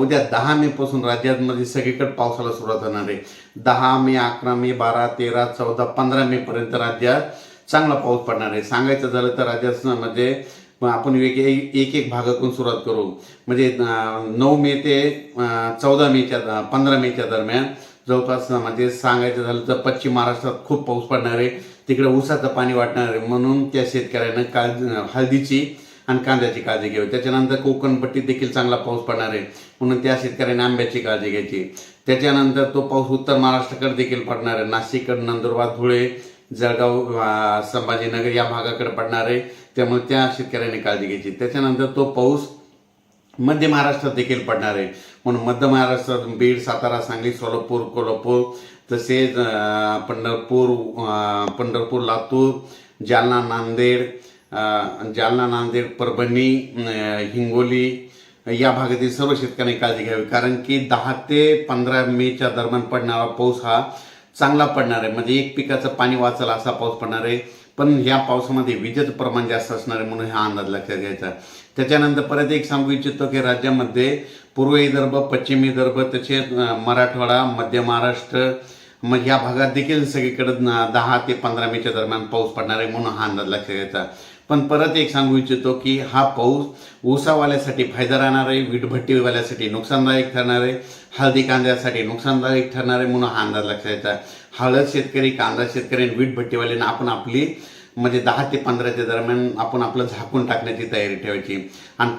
उद्या दहा मे पासून राज्यामध्ये सगळीकडे पावसाला सुरुवात होणार आहे. दहा मे अकरा मे बारा तेरा चौदा पंधरा मे पर्यंत राज्यात चांगला पाऊस पडणार आहे. सांगायचं झालं तर राज्यात म्हणजे आपण वेग एक एक भागातून सुरुवात करू. म्हणजे नऊ मे ते चौदा मेच्या पंधरा मेच्या दरम्यान. जवळपास म्हणजे सांगायचं झालं तर पश्चिम महाराष्ट्रात खूप पाऊस पडणार आहे. तिकडे ऊसाचं पाणी वाटणार आहे. म्हणून त्या शेतकऱ्यानं काळजी हळदीची आणि कांद्याची काळजी घ्यावी. त्याच्यानंतर कोकणपट्टीत देखील चांगला पाऊस पडणार आहे. म्हणून त्या शेतकऱ्यांनी आंब्याची काळजी घ्यायची. त्याच्यानंतर तो पाऊस उत्तर महाराष्ट्राकडे देखील पडणार आहे. नाशिककडे नंदुरबार धुळे जळगाव संभाजीनगर या भागाकडे पडणार आहे. त्यामुळे त्या शेतकऱ्याने काळजी घ्यायची. त्याच्यानंतर तो पाऊस मध्य महाराष्ट्रात देखील पडणार आहे. म्हणून मध्य महाराष्ट्रात बीड सातारा सांगली सोलापूर कोल्हापूर तसेच पंढरपूर पंढरपूर लातूर जालना नांदेड जालना नांदेड परभणी हिंगोली या भागातील सर्व शेतकऱ्यांनी काळजी घ्यावी. कारण की दहा ते पंधरा मेच्या दरम्यान पडणारा पाऊस हा चांगला पडणार आहे. म्हणजे एक पिकाचं पाणी वाचल असा पाऊस पडणार आहे. पण ह्या पावसामध्ये विजेचं प्रमाण जास्त असणार आहे म्हणून हा अंदाज लक्षात घ्यायचा. त्याच्यानंतर परत एक सांगू इच्छितो की राज्यामध्ये पूर्व विदर्भ पश्चिम विदर्भ तसेच मराठवाडा मध्य महाराष्ट्र मग या भागात देखील सगळीकडं दहा ते पंधरा मेच्या दरम्यान पाऊस पडणार आहे म्हणून हा अंदाज लक्षात घ्यायचा पण परत एक सांगू इच्छितो की हा पाऊस ऊसावाल्यासाठी फायदा राहणार आहे वीटभट्टीवाल्यासाठी नुकसानदायक ठरणार आहे हळदी कांद्यासाठी नुकसानदायक ठरणार आहे म्हणून हा अंदाज लक्षात घ्यायचा हळद शेतकरी कांदा शेतकरी आणि वीटभट्टीवाल्यांना आपण आपली म्हणजे दहा ते पंधराच्या दरम्यान आपण आपलं झाकून टाकण्याची तयारी ठेवायची. आणि